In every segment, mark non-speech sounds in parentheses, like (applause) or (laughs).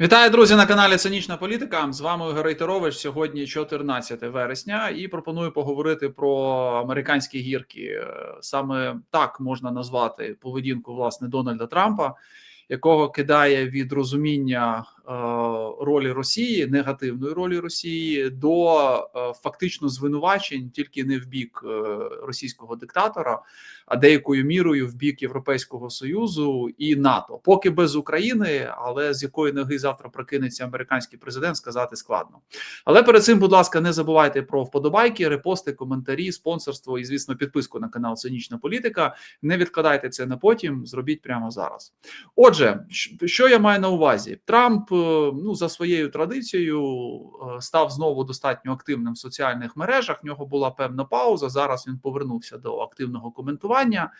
Вітаю, друзі, на каналі Цинічна Політика. З вами Ігор Рейтерович. Сьогодні 14 вересня, і пропоную поговорити про американські гірки. Е, Саме так можна назвати поведінку власне Дональда Трампа, якого кидає від розуміння ролі Росії, негативної ролі Росії, до е, фактично звинувачень тільки не в бік е, російського диктатора, а деякою мірою в бік Європейського союзу і НАТО, поки без України, але з якої ноги завтра прокинеться американський президент, сказати складно. Але перед цим, будь ласка, не забувайте про вподобайки, репости, коментарі, спонсорство і, звісно, підписку на канал Цинічна Політика. Не відкладайте це на потім, зробіть прямо зараз. Отже, що я маю на увазі? Трамп, е, ну за своєю традицією, е, став знову достатньо активним в соціальних мережах. В нього була певна пауза. Зараз він повернувся до активного коментування,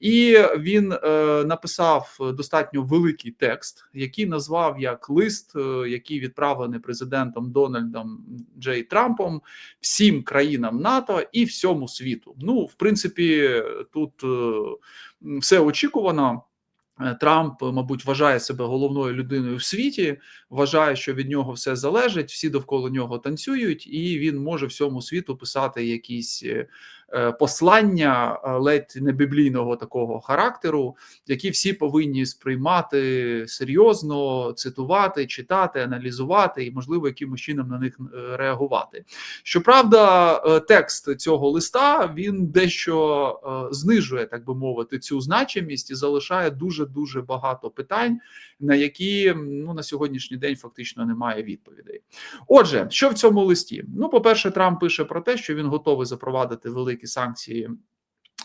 і він е, написав достатньо великий текст, який назвав як лист, е, який відправлений президентом Дональдом Джей Трампом всім країнам НАТО і всьому світу. Ну, в принципі, тут е, все очікувано. Е, Трамп, мабуть, вважає себе головною людиною в світі, вважає, що від нього все залежить, всі довкола нього танцюють, і він може всьому світу писати якісь е, послання е, ледь не біблійного такого характеру, які всі повинні сприймати серйозно, цитувати, читати, аналізувати і, можливо, якимось чином на них реагувати. Щоправда, текст цього листа він дещо знижує, так би мовити, цю значимість і залишає дуже дуже багато питань, на які ну на сьогоднішній день фактично немає відповідей. Отже, що в цьому листі? Ну, по-перше, Трамп пише про те, що він готовий запровадити великі санкції.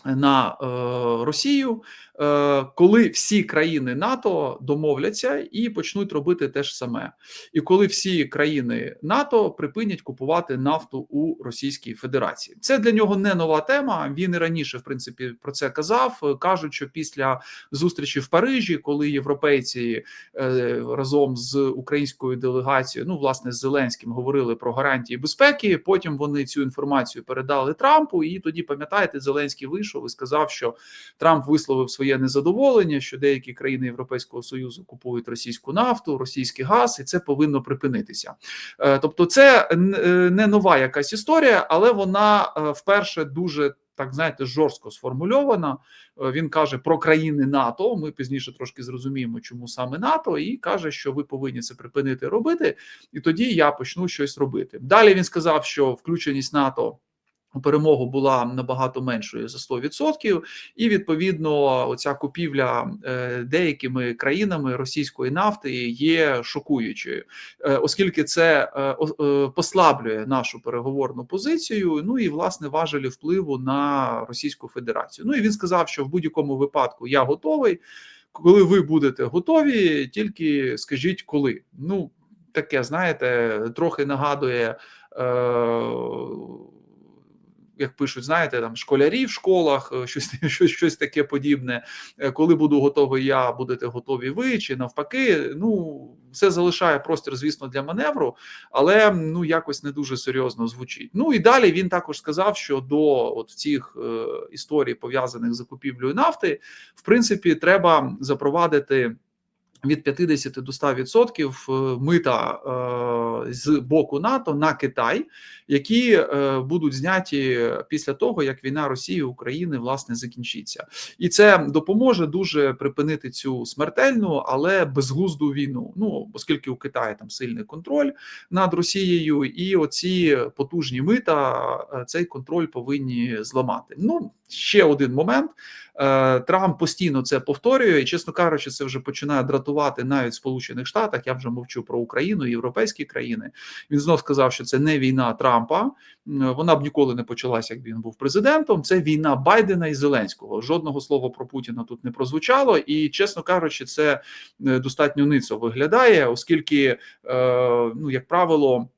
На е, Росію, е, коли всі країни НАТО домовляться і почнуть робити те ж саме, і коли всі країни НАТО припинять купувати нафту у Російській Федерації, це для нього не нова тема. Він і раніше, в принципі, про це казав. кажуть, що після зустрічі в Парижі, коли європейці е, разом з українською делегацією, ну власне з Зеленським, говорили про гарантії безпеки. Потім вони цю інформацію передали Трампу, і тоді пам'ятаєте, Зеленський вийшов і сказав, що Трамп висловив своє незадоволення, що деякі країни Європейського союзу купують російську нафту, російський газ, і це повинно припинитися. Е, Тобто, це е, не нова якась історія, але вона е, вперше дуже. Так, знаєте, жорстко сформульована. Він каже про країни НАТО. Ми пізніше трошки зрозуміємо, чому саме НАТО, і каже, що ви повинні це припинити робити, і тоді я почну щось робити. Далі він сказав, що включеність НАТО перемогу була набагато меншою за 100%, і відповідно оця купівля е, деякими країнами російської нафти є шокуючою, е, оскільки це е, послаблює нашу переговорну позицію. Ну і власне важелі впливу на Російську Федерацію. Ну і він сказав, що в будь-якому випадку я готовий. Коли ви будете готові, тільки скажіть коли. Ну таке, знаєте, трохи нагадує. Як пишуть, знаєте, там школярі в школах, е, щось, (laughs) щось, щось таке подібне. Е, Коли буду готовий, я будете готові ви, чи навпаки. Ну, все залишає простір, звісно, для маневру, але ну якось не дуже серйозно звучить. Ну і далі він також сказав, що до от цих е, історій пов'язаних з закупівлею нафти, в принципі, треба запровадити. Від 50 до 100% мита е, з боку НАТО на Китай, які е, будуть зняті після того, як війна Росії і України власне закінчиться, і це допоможе дуже припинити цю смертельну, але безглузду війну. Ну оскільки у Китаї там сильний контроль над Росією, і оці потужні мита е, цей контроль повинні зламати. Ну ще один момент. Е, Трамп постійно це повторює, і чесно кажучи, це вже починає дратувати навіть в Сполучених Штатах. Я вже мовчу про Україну, європейські країни. Він знов сказав, що це не війна Трампа. Вона б ніколи не почалася, як він був президентом. Це війна Байдена і Зеленського. Жодного слова про Путіна тут не прозвучало, і чесно кажучи, це е, достатньо ницо виглядає, оскільки, е, ну як правило.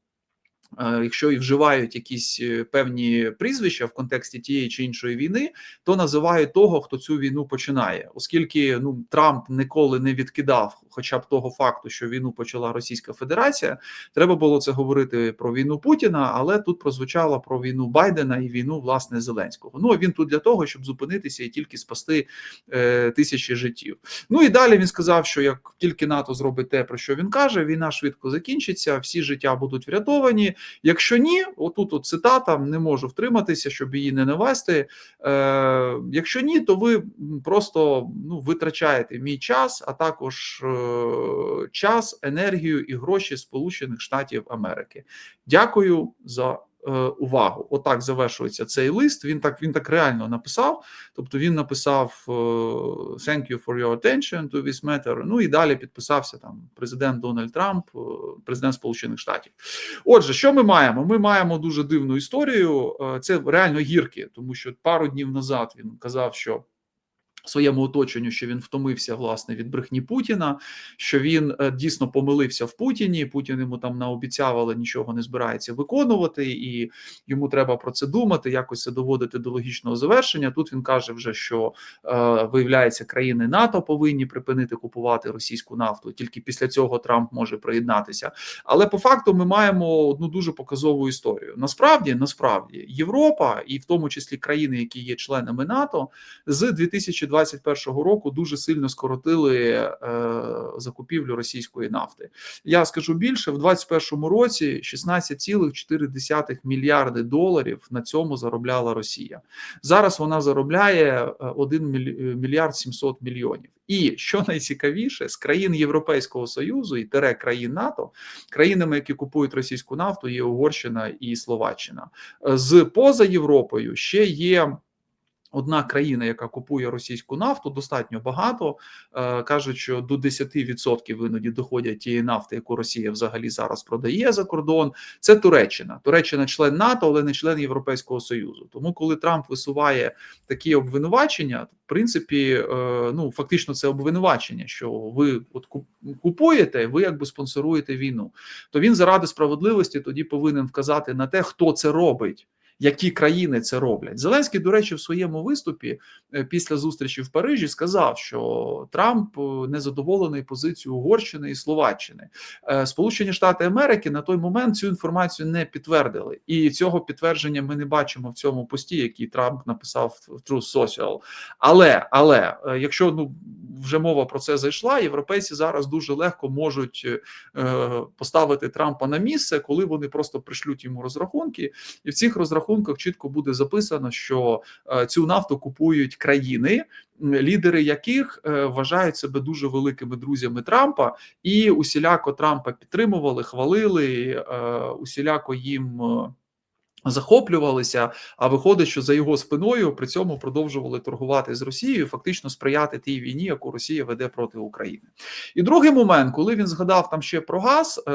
Якщо і вживають якісь е, певні прізвища в контексті тієї чи іншої війни, то називають того, хто цю війну починає, оскільки ну Трамп ніколи не відкидав, хоча б того факту, що війну почала Російська Федерація, треба було це говорити про війну Путіна, але тут прозвучало про війну Байдена і війну власне Зеленського. Ну він тут для того, щоб зупинитися і тільки спасти е, тисячі життів. Ну і далі він сказав, що як тільки НАТО зробить те, про що він каже, війна швидко закінчиться, всі життя будуть врятовані. Якщо ні, отут от цитата не можу втриматися, щоб її не навести. Е, Якщо ні, то ви просто ну витрачаєте мій час, а також е, час, енергію і гроші Сполучених Штатів Америки. Дякую за. Е, увагу, отак завершується цей лист. Він так він так реально написав. Тобто він написав е, «Thank you for your attention to this matter», Ну і далі підписався там президент Дональд Трамп, е, президент Сполучених Штатів. Отже, що ми маємо? Ми маємо дуже дивну історію. Це реально гірки, тому що пару днів назад він казав, що своєму оточенню, що він втомився власне від брехні Путіна, що він е, дійсно помилився в Путіні. Путін йому там наобіцяв, але нічого не збирається виконувати, і йому треба про це думати, якось це доводити до логічного завершення. Тут він каже, вже що е, виявляється, країни НАТО повинні припинити купувати російську нафту. Тільки після цього Трамп може приєднатися. Але по факту ми маємо одну дуже показову історію. Насправді, насправді, Європа, і в тому числі країни, які є членами НАТО, з 2020 2021 року дуже сильно скоротили е, закупівлю російської нафти. Я скажу більше в 2021 році 16,4 мільярди доларів на цьому заробляла Росія. Зараз вона заробляє 1 е, мільярд 700 мільйонів. І що (laughs) найцікавіше, з країн Європейського союзу і тере країн НАТО, країнами, які купують російську нафту, є Угорщина і Словаччина. З поза Європою ще є Одна країна, яка купує російську нафту, достатньо багато е, кажуть, що до 10% іноді доходять тієї нафти, яку Росія взагалі зараз продає за кордон. Це Туреччина. Туреччина член НАТО, але не член Європейського союзу. Тому, коли Трамп висуває такі обвинувачення, в принципі, е, ну фактично, це обвинувачення, що ви от купуєте, ви якби спонсоруєте війну. То він заради справедливості тоді повинен вказати на те, хто це робить які країни це роблять. Зеленський, до речі, в своєму виступі е, після зустрічі в Парижі сказав, що Трамп е, незадоволений позицією Угорщини і Словаччини. Е, Сполучені Штати Америки на той момент цю інформацію не підтвердили, і цього підтвердження ми не бачимо в цьому пості, який Трамп написав в Truth Social. Але але якщо ну вже мова про це зайшла, європейці зараз дуже легко можуть поставити Трампа на місце, коли вони просто пришлють йому розрахунки, і в цих розрахунках чітко буде записано, що е, цю нафту купують країни, лідери яких е, вважають себе дуже великими друзями Трампа, і усіляко Трампа підтримували, хвалили, е, усіляко їм захоплювалися, а виходить, що за його спиною при цьому продовжували торгувати з Росією, фактично сприяти тій війні, яку Росія веде проти України. І другий момент, коли він згадав там ще про газ, е,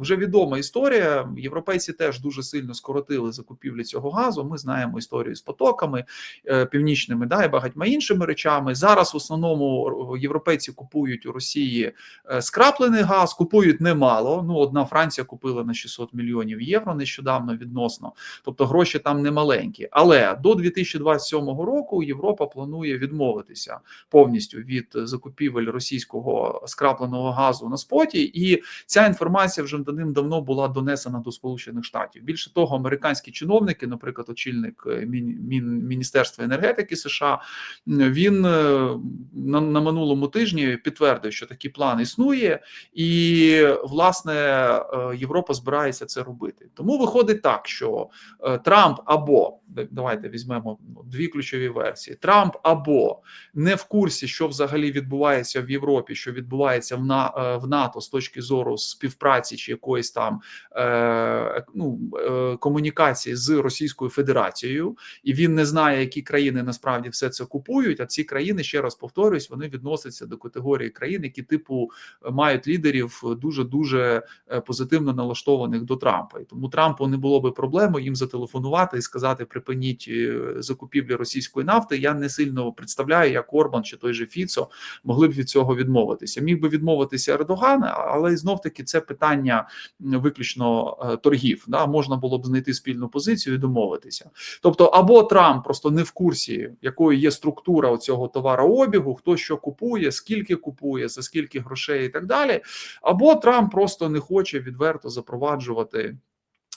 вже відома історія. Європейці теж дуже сильно скоротили закупівлі цього газу. Ми знаємо історію з потоками е, північними, да і багатьма іншими речами. Зараз в основному європейці купують у Росії е, скраплений газ, купують немало. Ну одна Франція купила на 600 мільйонів євро нещодавно відносно відносно, тобто гроші там не маленькі. Але до 2027 року Європа планує відмовитися повністю від закупівель російського скрапленого газу на споті, і ця інформація вже давним-давно була донесена до Сполучених Штатів. Більше того, американські чиновники, наприклад, очільник е, Міністерства енергетики США, він е, на, на минулому тижні підтвердив, що такий план існує, і власне е, Європа збирається це робити. Тому виходить так, що е, Трамп або давайте візьмемо дві ключові версії: Трамп або не в курсі, що взагалі відбувається в Європі, що відбувається в на е, в НАТО з точки зору співпраці чи якоїсь там е, ну, е, комунікації з Російською Федерацією, і він не знає, які країни насправді все це купують. А ці країни ще раз повторюсь, вони відносяться до категорії країн, які типу мають лідерів дуже дуже позитивно налаштованих до Трампа, і тому Трампу не було би проблему їм зателефонувати і сказати: припиніть е, закупівлі російської нафти. Я не сильно представляю, як Орбан чи той же Фіцо могли б від цього відмовитися. Міг би відмовитися Ердоган, але знов таки це питання виключно е, торгів. Да, можна було б знайти спільну позицію і домовитися. Тобто, або Трамп просто не в курсі, якою є структура цього товарообігу, хто що купує, скільки купує, за скільки грошей і так далі. Або Трамп просто не хоче відверто запроваджувати.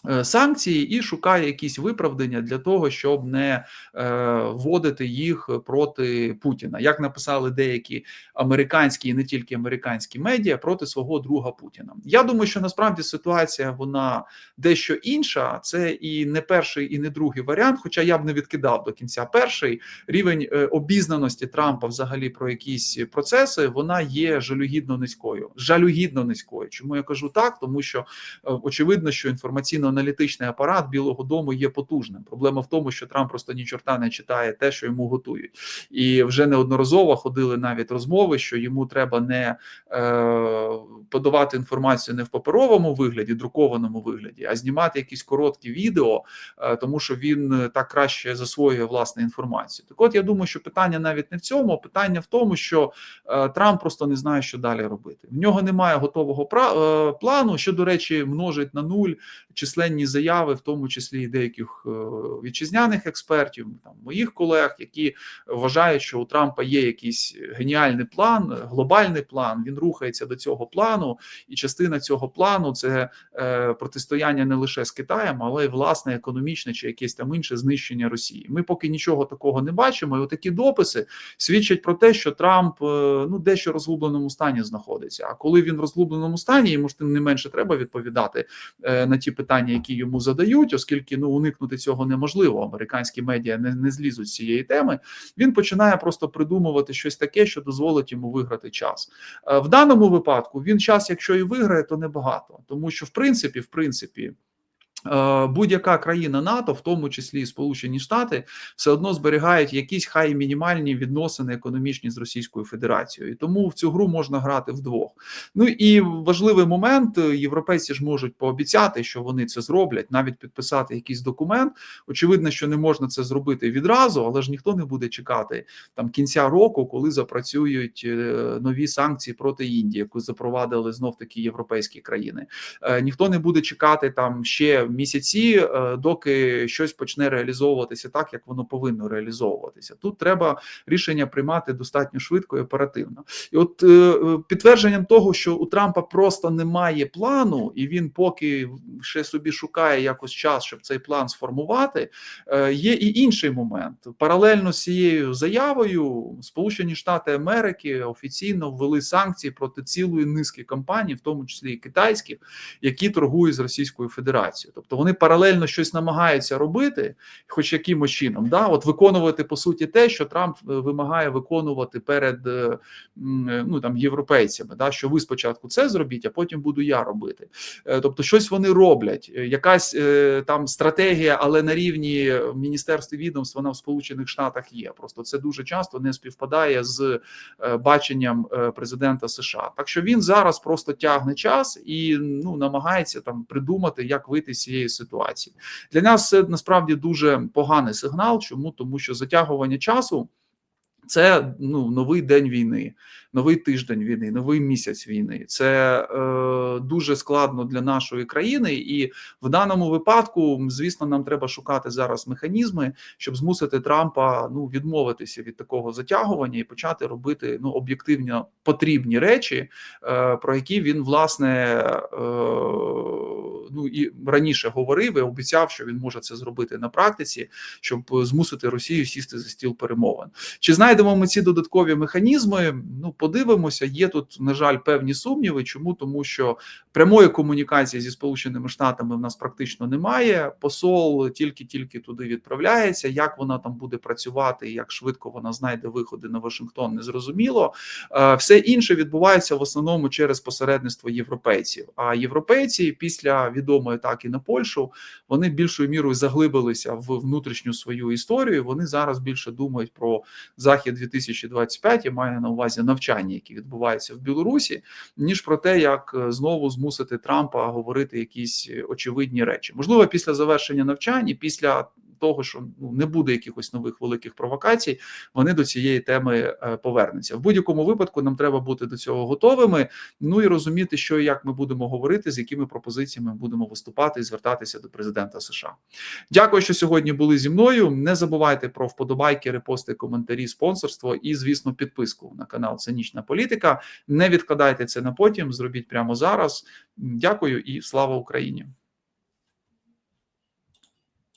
Е, санкції і шукає якісь виправдання для того, щоб не е, вводити їх проти Путіна, як написали деякі американські і не тільки американські медіа проти свого друга Путіна. Я думаю, що насправді ситуація вона дещо інша. Це і не перший, і не другий варіант. Хоча я б не відкидав до кінця перший рівень е, обізнаності Трампа, взагалі про якісь процеси, вона є жалюгідно низькою. Жалюгідно низькою. Чому я кажу так? Тому що очевидно, що інформаційно аналітичний апарат Білого Дому є потужним. Проблема в тому, що Трамп просто ні чорта не читає те, що йому готують, і вже неодноразово ходили навіть розмови, що йому треба не е, подавати інформацію не в паперовому вигляді, друкованому вигляді, а знімати якісь короткі відео, е, тому що він так краще засвоює власне інформацію. Так, от я думаю, що питання навіть не в цьому, а питання в тому, що е, Трамп просто не знає, що далі робити. В нього немає готового пра, е, плану, що до речі, множить на нуль численні заяви, в тому числі і деяких е, вітчизняних експертів, там моїх колег, які вважають, що у Трампа є якийсь геніальний план, глобальний план. Він рухається до цього плану, і частина цього плану це е, протистояння не лише з Китаєм, але й власне економічне чи якесь там інше знищення Росії. Ми поки нічого такого не бачимо. І отакі дописи свідчать про те, що Трамп е, ну дещо в розгубленому стані знаходиться. А коли він в розгубленому стані, йому ж тим не менше треба відповідати на ті питання, які йому задають, оскільки ну уникнути цього неможливо. Американські медіа не, не злізуть з цієї теми. Він починає просто придумувати щось таке, що дозволить йому виграти час. Е, в даному випадку він час, якщо і виграє, то небагато, тому що в принципі, в принципі. Е, будь-яка країна НАТО, в тому числі і Сполучені Штати, все одно зберігають якісь хай мінімальні відносини економічні з Російською Федерацією, і тому в цю гру можна грати вдвох. Ну і важливий момент: європейці ж можуть пообіцяти, що вони це зроблять, навіть підписати якийсь документ. Очевидно, що не можна це зробити відразу, але ж ніхто не буде чекати там кінця року, коли запрацюють е, нові санкції проти Індії, яку запровадили знов таки європейські країни. Е, ніхто не буде чекати там ще місяці, е, доки щось почне реалізовуватися так, як воно повинно реалізовуватися. Тут треба рішення приймати достатньо швидко і оперативно. І от е, підтвердженням того, що у Трампа просто немає плану, і він поки ще собі шукає якось час, щоб цей план сформувати. Е, є і інший момент. Паралельно з цією заявою, Сполучені Штати Америки офіційно ввели санкції проти цілої низки компаній, в тому числі і китайських, які торгують з Російською Федерацією. Тобто вони паралельно щось намагаються робити, хоч якимось чином, да, от виконувати по суті те, що Трамп е, вимагає виконувати перед е, ну там європейцями, да, що ви спочатку це зробіть, а потім буду я робити. Е, тобто, щось вони роблять, якась там стратегія, але на рівні міністерств відомств вона в Сполучених Штатах є. Просто це дуже часто не співпадає з баченням президента США. Так що він зараз просто тягне час і ну намагається там придумати, як вийти з цієї ситуації. Для нас це насправді дуже поганий сигнал. Чому тому, що затягування часу. Це ну новий день війни, новий тиждень війни, новий місяць війни. Це е, дуже складно для нашої країни, і в даному випадку, звісно, нам треба шукати зараз механізми, щоб змусити Трампа ну відмовитися від такого затягування і почати робити ну об'єктивно потрібні речі, е, про які він власне. Е, ну і раніше говорив і обіцяв, що він може це зробити на практиці, щоб змусити Росію сісти за стіл перемовин. Чи знайдемо ми ці додаткові механізми? Ну, подивимося. Є тут, на жаль, певні сумніви. Чому тому, що прямої комунікації зі сполученими штатами в нас практично немає. Посол тільки-тільки туди відправляється. Як вона там буде працювати, як швидко вона знайде виходи на Вашингтон, незрозуміло. Е, все інше відбувається в основному через посередництво європейців. А європейці після відомої атаки на Польщу, вони більшою мірою заглибилися в внутрішню свою історію. Вони зараз більше думають про захід 2025, Я маю на увазі навчання, які відбуваються в Білорусі, ніж про те, як е, знову змусити Трампа говорити якісь очевидні речі. Можливо, після завершення навчань, і після того, що ну не буде якихось нових великих провокацій, вони до цієї теми е, повернуться. В будь-якому випадку нам треба бути до цього готовими. Ну і розуміти, що і як ми будемо говорити, з якими пропозиціями будемо виступати і звертатися до президента США. Дякую, що сьогодні були зі мною. Не забувайте про вподобайки, репости, коментарі, спонсорство і, звісно, підписку на канал Цинічна Політика. Не відкладайте це на потім. Зробіть прямо зараз. Дякую і слава Україні.